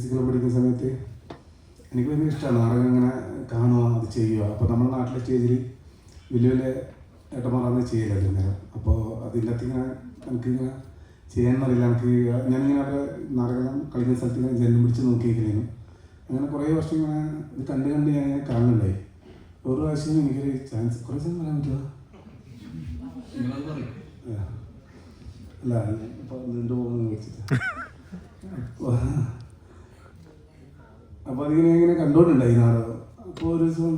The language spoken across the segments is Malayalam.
ഫിസിക്കൽ പഠിക്കുന്ന സമയത്ത് എനിക്ക് ഭയങ്കര ഇഷ്ടമാണ് നാടകം ഇങ്ങനെ കാണുക അത് ചെയ്യുക. അപ്പോൾ നമ്മുടെ നാട്ടിലെ സ്റ്റേജിൽ വലിയ വലിയ ഏട്ടന്മാരാണ് ചെയ്യലത് നേരം അപ്പോൾ അതിന്റെ അകത്ത് ഇങ്ങനെ എനിക്കിങ്ങനെ ചെയ്യാനറിയില്ല എനിക്ക് ഞാനിങ്ങനെ അവരെ നാടകം കളിക്കുന്ന സ്ഥലത്ത് ഇങ്ങനെ ജനം പിടിച്ച് നോക്കിയിരിക്കുന്നു അങ്ങനെ കുറേ വർഷം ഇങ്ങനെ ഇത് കണ്ട് കണ്ട് ഞാൻ ഇങ്ങനെ കാണുന്നുണ്ടായി ഒരു പ്രാവശ്യം എനിക്കൊരു ചാൻസ് കുറേ സമയം പറയാൻ പറ്റുമോ. അല്ല ഇപ്പോൾ നീണ്ടു പോകുന്നത് വെച്ചിട്ട്. അപ്പോൾ അതിങ്ങനെ ഇങ്ങനെ കണ്ടോണ്ടുണ്ടായി നാടകം അപ്പോൾ ഒരു ദിവസം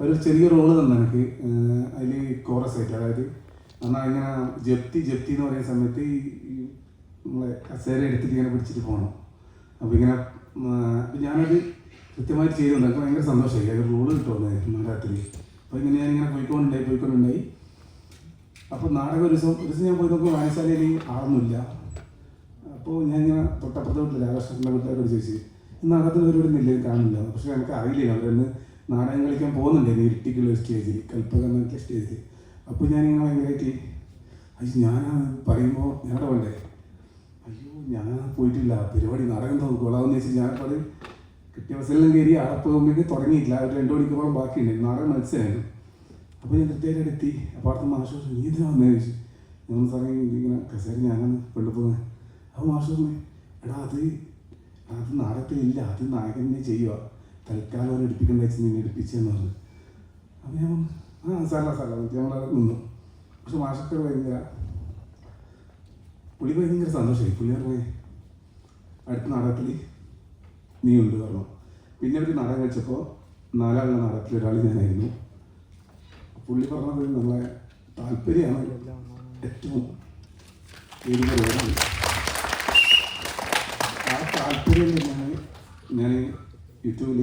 ഒരു ചെറിയ റോൾ തന്നെ എനിക്ക്. അതിൽ കോറസ് ആയിട്ട് അതായത് എന്നാൽ ഇങ്ങനെ ജപ്തി ജപ്തി എന്ന് പറയുന്ന സമയത്ത് ഈ നമ്മളെ കസേര എടുത്തിട്ട് ഇങ്ങനെ പിടിച്ചിട്ട് പോകണം അപ്പോൾ ഇങ്ങനെ ഞാനത് കൃത്യമായിട്ട് ചെയ്തുകൊണ്ട് എനിക്ക് ഭയങ്കര സന്തോഷമായി അത് റോൾ കിട്ടുമായിരുന്നു രാത്രി അപ്പോൾ ഇങ്ങനെ ഞാനിങ്ങനെ പോയിക്കൊണ്ടുണ്ടായി പോയിക്കൊണ്ടുണ്ടായി. അപ്പോൾ നാടകം ഒരു ദിവസം ഒരു ദിവസം ഞാൻ പോയി നോക്കുമ്പോൾ വായനശാലയിൽ ആളൊന്നുമില്ല. അപ്പോൾ ഞാൻ ഇങ്ങനെ തൊട്ടപ്പുറത്തെ വീട്ടിൽ രാധാകൃഷ്ണന്റെ വീട്ടുകാരോട് ചോദിച്ചു. ഈ നാടകത്തിന് പരിപാടി ഇല്ലേ കാണില്ല പക്ഷെ എനിക്ക് അറിയില്ല അവരെന്ന് നാടകം കളിക്കാൻ പോകുന്നുണ്ടായിരുന്നു ഇരുട്ടിക്കുള്ള സ്റ്റേജിൽ കൽപ്പക എന്നൊക്കെ സ്റ്റേജിൽ അപ്പോൾ ഞാനിങ്ങനെ ഭയങ്കരമായിട്ട് അയ്യോ ഞാൻ പറയുമ്പോൾ ഞങ്ങളുടെ വേണ്ടേ അയ്യോ ഞാൻ പോയിട്ടില്ല. പരിപാടി നാടകം നോക്കോളാന്ന് വെച്ചാൽ ഞാൻ അത് കിട്ടിയ ബസ്സെല്ലാം കയറി അവിടെ പോകുമ്പോഴേക്ക് തുടങ്ങിയിട്ടില്ല. ഒരു രണ്ട് മണിക്കൂറോളം ബാക്കിയുണ്ട്. നാടകം മത്സരമായിരുന്നു അപ്പോൾ ഞാൻ കൃത്യമായിട്ട് എത്തി അപ്പോൾ അടുത്ത മാഷ് നീ വന്നതെന്ന് ചോദിച്ചു. ഞാൻ സാറേ ഇങ്ങനെ കസേര ഞാനാണ് കൊണ്ടുപോകുന്നത്. അപ്പോൾ മാഷ് പറഞ്ഞു എടാ അത് അത് നാടകത്തിലില്ല. അത് നായകൻ തന്നെ ചെയ്യുക തൽക്കാലം അവരെ എടുപ്പിക്കേണ്ട വെച്ച് നിന്നെ എടുപ്പിച്ചെന്ന് പറഞ്ഞു. അപ്പോൾ ഞാൻ ആ സാറല്ല സാറല്ല ഞങ്ങളവിടെ നിന്നു. പക്ഷെ മാഷൊക്കെ ഭയങ്കര പുള്ളി ഭയങ്കര സന്തോഷമായി. പുള്ളി പറഞ്ഞു അടുത്ത നാടകത്തിൽ നീ ഉണ്ട് പറഞ്ഞു. പിന്നെ ഒരു നാടകം കഴിച്ചപ്പോൾ നാലാളുടെ നാടകത്തിൽ ഒരാൾ ഞാനായിരുന്നു. പുള്ളി പറഞ്ഞത് നമ്മളെ താല്പര്യമാണ് ഏറ്റവും ഏത് പരിപാടി താല്പര്യം തന്നെയാണ് ഞാൻ യൂട്യൂബിൽ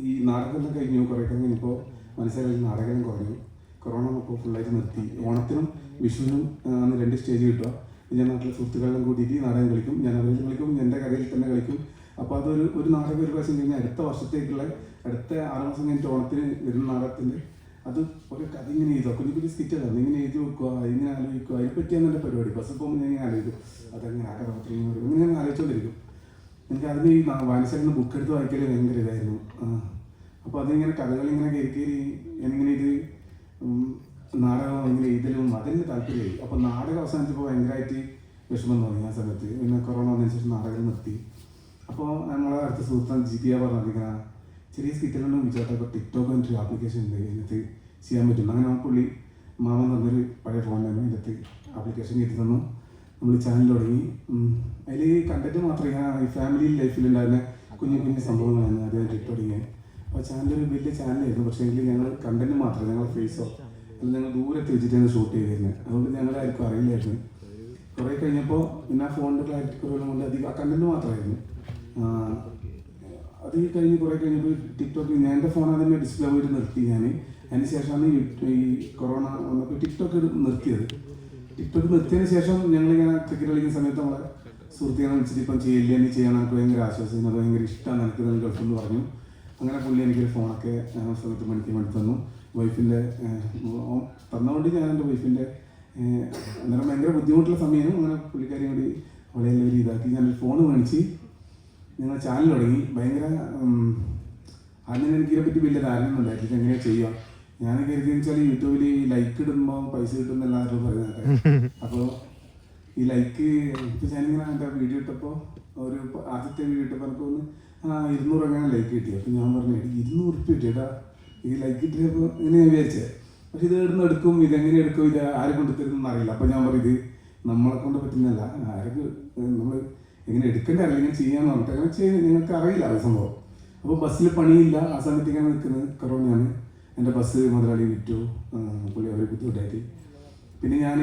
ഈ നാടകമെല്ലാം കഴിഞ്ഞു കുറേ കഴിഞ്ഞപ്പോൾ മനസ്സിലായി നാടകം കുറഞ്ഞു. കൊറോണ ഇപ്പോൾ ഫുള്ളായിട്ട് നിർത്തി. ഓണത്തിനും വിഷുവിനും അന്ന് രണ്ട് സ്റ്റേജ് കിട്ടുക ഞാൻ നാട്ടിലെ സുഹൃത്തുക്കളെല്ലാം കൂട്ടിയിട്ട് നാടകം കളിക്കും. ഞാൻ അവരിൽ കളിക്കും എന്റെ കഥയിൽ തന്നെ കളിക്കും. അപ്പോൾ അതൊരു ഒരു നാടകം ഒരു പ്രാവശ്യം കഴിഞ്ഞാൽ അടുത്ത വർഷത്തേക്കുള്ള അടുത്ത ആറ് മാസം കഴിഞ്ഞിട്ട് ഓണത്തിന് വരുന്ന നാടകത്തിന്റെ അത് ഒരു കഥ ഇങ്ങനെ എഴുതുക കുഞ്ഞു കുഞ്ഞു സ്കിറ്റുകളാണ് അതിങ്ങനെ എഴുതി വെക്കുക ഇങ്ങനെ ആലോചിക്കുക. അതിനെ പറ്റിയാണ് എന്റെ പരിപാടി. ബസ്സിൽ പോകുമ്പോൾ ഞാൻ ആലോചിക്കും. അതെങ്ങനെ ആ കഥാപാത്രം ഇങ്ങനെ ഇങ്ങനെ ഞാൻ ആലോചിച്ചുകൊണ്ടിരിക്കും എനിക്ക് അതിന് ഈ വായനശാലയിൽ ബുക്ക് എടുത്ത് വായിക്കൽ ഭയങ്കര ഇതായിരുന്നു. അപ്പോൾ അതിങ്ങനെ കഥകൾ ഇങ്ങനെ കയറി കയറി ഞാനിങ്ങനെ ഇത് നാടകം ഇങ്ങനെ എഴുതലും അതിന് താല്പര്യമായി. അപ്പോൾ നാടകം അവസാനിച്ചപ്പോൾ ഭയങ്കരമായിട്ട് വിഷമം തോന്നി ആ സമയത്ത്. പിന്നെ കൊറോണ വന്നതിന് ശേഷം നാടകം നിർത്തി. അപ്പോൾ നമ്മളെ അടുത്ത സുഹൃത്താൻ ജിതിയ പി ആ പറഞ്ഞത് ഇങ്ങനെ ചെറിയ സ്കിറ്റിലൊന്നും വിചാരിച്ചപ്പോൾ ടിക്ടോക്ക് എന്നൊരു ആപ്ലിക്കേഷൻ ഉണ്ട്. ഇതിനകത്ത് ചെയ്യാൻ പറ്റും. അങ്ങനെ പുള്ളി മാമൻ തന്നൊരു പഴയ ഫോണിലാണ് ഇതിനകത്ത് ആപ്ലിക്കേഷൻ കയറ്റി തന്നു. നമ്മൾ ചാനൽ തുടങ്ങി. അതിൽ കണ്ടന്റ് മാത്രമേ ഈ ഫാമിലി ലൈഫിലുണ്ടായിരുന്ന കുഞ്ഞു കുഞ്ഞു സംഭവങ്ങളാണ് ആദ്യമായിട്ട് ഇട്ട് തുടങ്ങിയത് അപ്പോൾ ചാനൽ ഒരു വലിയ ചാനലായിരുന്നു പക്ഷേ എങ്കിൽ ഞങ്ങൾ കണ്ടന്റ് മാത്രമേ ഞങ്ങൾ ഫേസോ അല്ലെങ്കിൽ ഞങ്ങൾ ദൂരത്ത് വെച്ചിട്ടാണ് ഷൂട്ട് ചെയ്തിരുന്നത് അതുകൊണ്ട് ഞങ്ങളുടെ ആർക്കും അറിയില്ലായിരുന്നു. കുറേ കഴിഞ്ഞപ്പോൾ പിന്നെ ആ ഫോണിന്റെ ക്ലാരിറ്റി കുറവുകൾ കൊണ്ട് അധികം ആ കണ്ടന്റ് മാത്രമായിരുന്നു. അത് കഴിഞ്ഞ് കുറേ കഴിഞ്ഞപ്പോൾ ടിക്ടോക്കിൽ ഞാൻ എന്റെ ഫോൺ അതിന്റെ ഡിസ്പ്ലേ പോയിട്ട് നിർത്തി ഞാൻ അതിന് ശേഷമാണ് ഈ കൊറോണ വന്നപ്പോൾ ടിക്ടോക്ക് നിർത്തിയത്. ടിക്ടോക്ക് നിർത്തിയതിന് ശേഷം ഞങ്ങളിങ്ങനെ ക്രിക്കറ്റ് കളിക്കുന്ന സമയത്ത് നമ്മളെ സുഹൃത്തുക്കളെ വിളിച്ചിട്ട് ഇപ്പം ചെയ്യില്ല? നീ ചെയ്യണം. എനിക്ക് ഭയങ്കര ആശ്വാസം. അത് ഭയങ്കര ഇഷ്ടമാണ് എനിക്ക് തന്നെ ഗൾഫെന്ന് പറഞ്ഞു. അങ്ങനെ പുള്ളി എനിക്കൊരു ഫോണൊക്കെ സ്ഥലത്ത് മണിക്ക് വേണ്ടി തന്നു. വൈഫിന്റെ തന്നുകൊണ്ട് ഞാൻ എന്റെ വൈഫിന്റെ അന്നേരം ഭയങ്കര ബുദ്ധിമുട്ടുള്ള സമയം അങ്ങനെ പുള്ളിക്കാരി കൂടി അവളെ എല്ലാവരും ഇതാക്കി. ഞാനൊരു ഫോൺ മേടിച്ച് ഞങ്ങൾ ചാനൽ തുടങ്ങി. ഭയങ്കര എനിക്ക് ഇതിനെപ്പറ്റി വലിയ ധാരണ ഉണ്ടായിരുന്നു എങ്ങനെയാണ് ചെയ്യുക? ഞാൻ കരുതിയെന്ന് വെച്ചാൽ യൂട്യൂബിൽ ഈ ലൈക്ക് ഇടുമ്പോൾ പൈസ കിട്ടുന്ന എല്ലാവരും പറയുന്നത് അപ്പോൾ ഈ ലൈക്ക് ഇപ്പം ഞാനിങ്ങനെ എന്റെ വീഡിയോ ഇട്ടപ്പോൾ ഒരു ആദ്യത്തെ വീഡിയോ ഇട്ടപ്പോൾ എനിക്ക് തോന്നുന്നു ആ ഇരുന്നൂറ് അങ്ങനെ ലൈക്ക് കിട്ടി? അപ്പം ഞാൻ പറഞ്ഞു "എടി, ഇരുന്നൂറ് റുപ്യ കിട്ടിയടാ ഈ ലൈക്ക് കിട്ടിയപ്പോൾ ഇങ്ങനെ ഞാൻ വിചാരിച്ചത് പക്ഷെ ഇത് ഇടുന്ന എടുക്കും? ഇതെങ്ങനെ എടുക്കും? ഇത് ആരെ കൊണ്ട് തരുന്നെന്ന് അറിയില്ല. അപ്പോൾ ഞാൻ പറയും ഇത് നമ്മളെ കൊണ്ട് പറ്റുന്നതല്ല. ആരൊക്കെ നമ്മൾ എങ്ങനെ എടുക്കേണ്ട അറിയില്ല ഇങ്ങനെ ചെയ്യാന്ന് പറഞ്ഞിട്ട്. അങ്ങനെ ചെയ്യുന്നത് നിങ്ങൾക്ക് അറിയില്ല അത് സംഭവം. അപ്പോൾ ബസ്സിൽ പണിയില്ല. ആ സമയത്ത് ഇങ്ങനെ നിൽക്കുന്നത് കൊറോണയാണ് എന്റെ ബസ് മുതലാളി വിറ്റു. പുള്ളി അവർ ബുദ്ധിമുട്ടായിട്ട് പിന്നെ ഞാൻ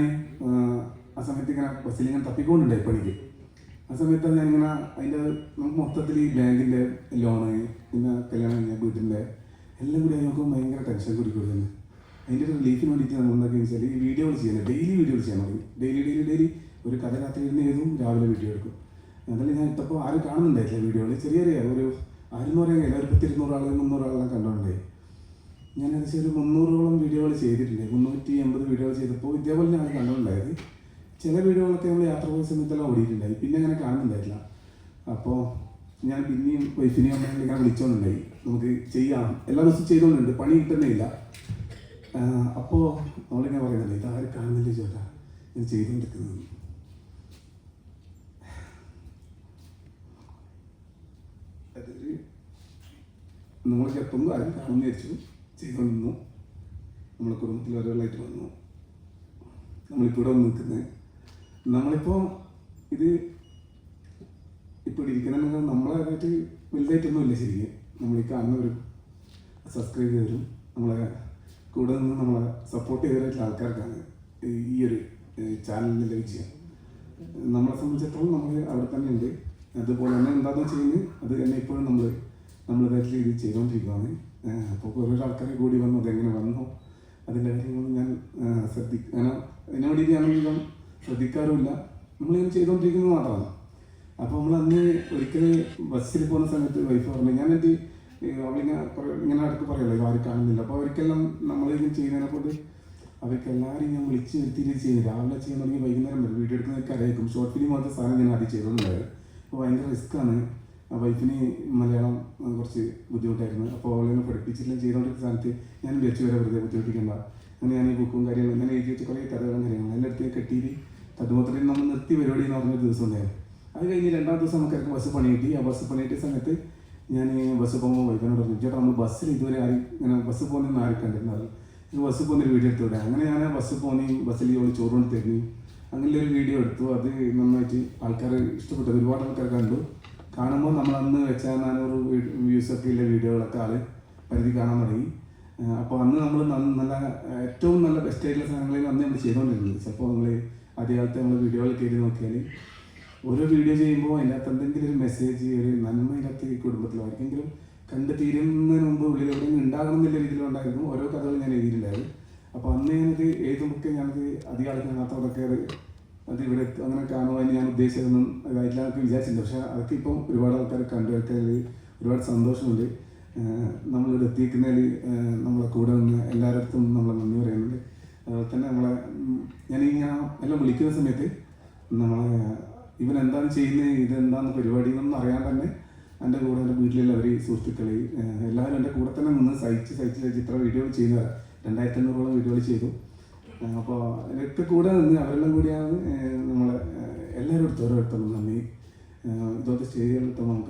ആ സമയത്ത് ഇങ്ങനെ ബസ്സിൽ ഇങ്ങനെ തപ്പിക്കൊണ്ടുണ്ടായി പണിക്ക്. ആ സമയത്ത് ഞാനിങ്ങനെ അതിന്റെ നമുക്ക് മൊത്തത്തിൽ ഈ ബാങ്കിന്റെ ലോണ് പിന്നെ കല്യാണം കഴിഞ്ഞ വീട്ടിന്റെ എല്ലാം കൂടി നമുക്ക് ഭയങ്കര ടെൻഷൻ കൂടി കൊടുക്കുന്നു അതിന്റെ ഒരു റിലീഫിന് വേണ്ടിയിട്ട് നമ്മൾ എന്താണെന്ന് വെച്ചാൽ ഈ വീഡിയോകൾ ചെയ്യുന്നത് ഡെയിലി വീഡിയോകൾ ചെയ്യാൻ തുടങ്ങി. ഡെയിലി ഡെയിലി ഡെയിലി ഒരു കഥ രാത്രി ഇരുന്ന് എഴുതും രാവിലെ വീഡിയോ എടുക്കും. അതിൽ ഞാൻ ഇട്ടപ്പോൾ ആരും കാണുന്നുണ്ടായിട്ടില്ല വീഡിയോകൾ ചെറിയ ചെറിയ ഒരു ആരും പറയാൻ കഴിയില്ല ഒരു പത്തിരുന്നൂറ് ആളുകൾ മുന്നൂറ് ആളെല്ലാം കണ്ടുകൊണ്ടായി ഞാൻ ഏകദേശം ഒരു മുന്നൂറോളം വീഡിയോകൾ ചെയ്തിട്ടുണ്ട്. മുന്നൂറ്റി എൺപത് വീഡിയോകൾ ചെയ്തപ്പോൾ ഇതേപോലെ ഞാൻ കണ്ടിട്ടുണ്ടായത് ചില വീഡിയോകളൊക്കെ നമ്മൾ യാത്ര പോയ സമയത്തെല്ലാം ഓടിയിട്ടുണ്ടായി. പിന്നെ അങ്ങനെ കാണുന്നുണ്ടായില്ല അപ്പോൾ ഞാൻ പിന്നെയും വൈഫിനെയും അമ്മയും ഇങ്ങനെ വിളിച്ചോണ്ടുണ്ടായി. നമുക്ക് ചെയ്യാം. എല്ലാ ദിവസവും ചെയ്തുകൊണ്ടുണ്ട്. പണി കിട്ടുന്നേ ഇല്ല അപ്പോൾ നമ്മളിങ്ങനെ ഇത് ഇതാരും കാണുന്നില്ല ചേട്ടാ? ഇത് ചെയ്തുകൊണ്ടിരിക്കുന്നത്. നമ്മൾ ചെറുപ്പം ആരും കാണുന്ന വിചാരിച്ചു. ചെയ്തുകൊണ്ടിരുന്നു. നമ്മുടെ കുടുംബത്തിൽ ഒരാളായിട്ട് വന്നു. നമ്മളിപ്പോൾ ഇവിടെ നിൽക്കുന്നത് നമ്മളിപ്പോൾ ഇത് ഇപ്പോൾ ഇരിക്കണമെങ്കിൽ നമ്മളായിട്ട് വലുതായിട്ടൊന്നും ഇല്ല ശരിക്കും. നമ്മൾ ഈ കാണുന്നവരും സബ്സ്ക്രൈബ് ചെയ്തവരും നമ്മളെ കൂടെ നിന്ന് നമ്മളെ സപ്പോർട്ട് ചെയ്തവരായിട്ടുള്ള ആൾക്കാർക്കാണ് ഈ ഒരു ചാനലിന്റെ വിജയം. നമ്മളെ സംബന്ധിച്ചിടത്തോളം നമ്മൾ അവിടെ തന്നെ ഉണ്ട് അതുപോലെ തന്നെ എന്താണെന്ന് വെച്ച് കഴിഞ്ഞാൽ അത് തന്നെ ഇപ്പോഴും നമ്മൾ നമ്മളിതായിട്ട് ഇത് ചെയ്തുകൊണ്ടിരിക്കുകയാണ് അപ്പോൾ ഓരോ ആൾക്കാർ കൂടി വന്നു അതെങ്ങനെ വന്നു? അതിന്റെ കാര്യങ്ങളൊന്നും ഞാൻ ശ്രദ്ധി അങ്ങനെ അതിനെ വേണ്ടി ഞാനൊന്നും ശ്രദ്ധിക്കാറുമില്ല. നമ്മളിങ്ങനെ ചെയ്തുകൊണ്ടിരിക്കുന്നത് മാത്രമാണ്. അപ്പോൾ നമ്മൾ അന്ന് ഒരിക്കൽ ബസ്സിൽ പോകുന്ന സമയത്ത് വൈഫ് പറഞ്ഞു ഞാൻ എന്റെ അവളിങ്ങനെ ഇങ്ങനെ അടുത്ത് പറയുമല്ലോ ഇത് ആരും കാണുന്നില്ല. അപ്പോൾ അവർക്കെല്ലാം നമ്മളിങ്ങനെ ചെയ്യുന്നതിനെ കൊണ്ട് അവർക്ക് എല്ലാവരും ഞാൻ വിളിച്ച് വരുത്തിയിട്ട് ചെയ്യുന്നു. രാവിലെ ചെയ്യാൻ വൈകുന്നേരം വരും വീഡിയോ എടുക്കുന്നതൊക്കെ അറിയിക്കും ഷോർട്ട് ഫിലിം പോലത്തെ സാധനം ഞാൻ ആദ്യം ചെയ്തിട്ടുണ്ടായത് അപ്പോൾ ഭയങ്കര റിസ്ക്കാണ്. വൈഫിന് മലയാളം കുറച്ച് ബുദ്ധിമുട്ടായിരുന്നു. അപ്പോൾ അവളെ പഠിപ്പിച്ചില്ല ചെയ്തുകൊണ്ടിരുന്ന സ്ഥാനത്ത് ഞാൻ വിളിച്ചു വരെ വെറുതെ ബുദ്ധിമുട്ടിക്കണ്ട. അങ്ങനെ ഞാൻ ഈ ബുക്കും കാര്യങ്ങളും ഇങ്ങനെ എഴുതി വെച്ച് കുറേ കഥകളും കാര്യങ്ങളും അതിന്റെ അടുത്ത് കെട്ടിയിട്ട് തട്ടുമൊത്തത്തിൽ നമ്മൾ നിർത്തി പരിപാടി എന്ന് പറഞ്ഞൊരു ദിവസം ഉണ്ടായിരുന്നു. അത് കഴിഞ്ഞ് രണ്ടാം ദിവസം നമുക്ക് ബസ് പണി കിട്ടി. ആ ബസ് പണി കിട്ടിയ സമയത്ത് ഞാൻ ബസ് പോകുമ്പോൾ വൈഫിനോട് പറഞ്ഞു ചേട്ടാ നമ്മൾ ബസ്സിൽ ഇതുവരെ ആരും ഇങ്ങനെ ബസ് പോകുന്ന ആരും കണ്ടിരുന്നത് ഈ ബസ് പോകുന്നൊരു വീഡിയോ എടുത്തുവിടെ അങ്ങനെ ഞാൻ ബസ് പോകുന്ന ബസ്സിൽ ഒരു ചോറ് കൊണ്ട് തരുന്നു. അങ്ങനെ ഒരു വീഡിയോ എടുത്തു. അത് നന്നായിട്ട് ആൾക്കാർ ഇഷ്ടപ്പെട്ടു. ഒരുപാട് ആൾക്കാർ കണ്ടു. കാണുമ്പോൾ നമ്മൾ അന്ന് വെച്ച നാനൂറ് വ്യൂസ് ഒക്കെ ഉള്ള വീഡിയോകളൊക്കെ ആൾ പരിധി കാണാൻ തുടങ്ങി. അപ്പോൾ അന്ന് നമ്മൾ നല്ല ഏറ്റവും നല്ല ബെസ്റ്റ് ആയിട്ടുള്ള സാധനങ്ങളിൽ അന്ന് നമ്മൾ ചെയ്തുകൊണ്ടിരുന്നത് ചിലപ്പോൾ നമ്മൾ ആദ്യകാലത്തെ നമ്മൾ വീഡിയോകൾ കയറി നോക്കിയാൽ ഓരോ വീഡിയോ ചെയ്യുമ്പോൾ അതിനകത്ത് എന്തെങ്കിലും ഒരു മെസ്സേജ് ഒരു നന്മ ഇതിനകത്ത് ഈ കുടുംബത്തിൽ ആർക്കെങ്കിലും കണ്ട് തീരുന്നതിന് മുമ്പ് ഉള്ളിൽ എവിടെയെങ്കിലും ഉണ്ടാകണം എന്നുള്ള രീതിയിലുണ്ടായിരുന്നു. ഓരോ കഥകളും ഞാൻ എഴുതിയിട്ടുണ്ടായിരുന്നു. അപ്പോൾ അന്ന് ഞാനത് എഴുതുമ്പോൾ ഞാനത് അധികം ആൾക്കാർ കാണാത്തതൊക്കെ അത് അത് ഇവിടെ അങ്ങനെ കാണുവാൻ ഞാൻ ഉദ്ദേശിച്ചതൊന്നും എന്നൊക്കെ വിചാരിച്ചിട്ടുണ്ട്. പക്ഷേ അതൊക്കെ ഇപ്പം ഒരുപാട് ആൾക്കാർ കണ്ടു ആൾക്കാരിൽ ഒരുപാട് സന്തോഷമുണ്ട്. നമ്മളിവിടെ എത്തിക്കുന്നതിൽ ആഹ് നമ്മളെ കൂടെ നിന്ന് എല്ലായിടത്തും നമ്മളെ നന്ദി പറയുന്നുണ്ട്. അതുപോലെ തന്നെ നമ്മളെ ഞാൻ ഇങ്ങനെ എല്ലാം വിളിക്കുന്ന സമയത്ത് നമ്മളെ ഇവൻ എന്താണ് ചെയ്യുന്നത്? ഇതെന്താണ് പരിപാടി എന്നൊന്നും അറിയാൻ തന്നെ എന്റെ കൂടെ എന്റെ വീട്ടിലുള്ളവർ സുഹൃത്തുക്കൾ എല്ലാവരും എന്റെ കൂടെ തന്നെ നിന്ന് സഹിച്ച് സഹിച്ച് സഹിച്ച് ഇത്ര വീഡിയോകൾ ചെയ്യുന്നവരാണ് രണ്ടായിരത്തി അഞ്ഞൂറോളം വീഡിയോകൾ ചെയ്തു. അപ്പോൾ ഇതൊക്കെ കൂടെ നിന്ന് അവരെല്ലാം കൂടിയാണ് നമ്മൾ എല്ലാവരും എടുത്ത് ഓരോരുത്തരും നന്ദി. ഇതുപോലത്തെ സ്റ്റേജുകളിൽ നമുക്ക്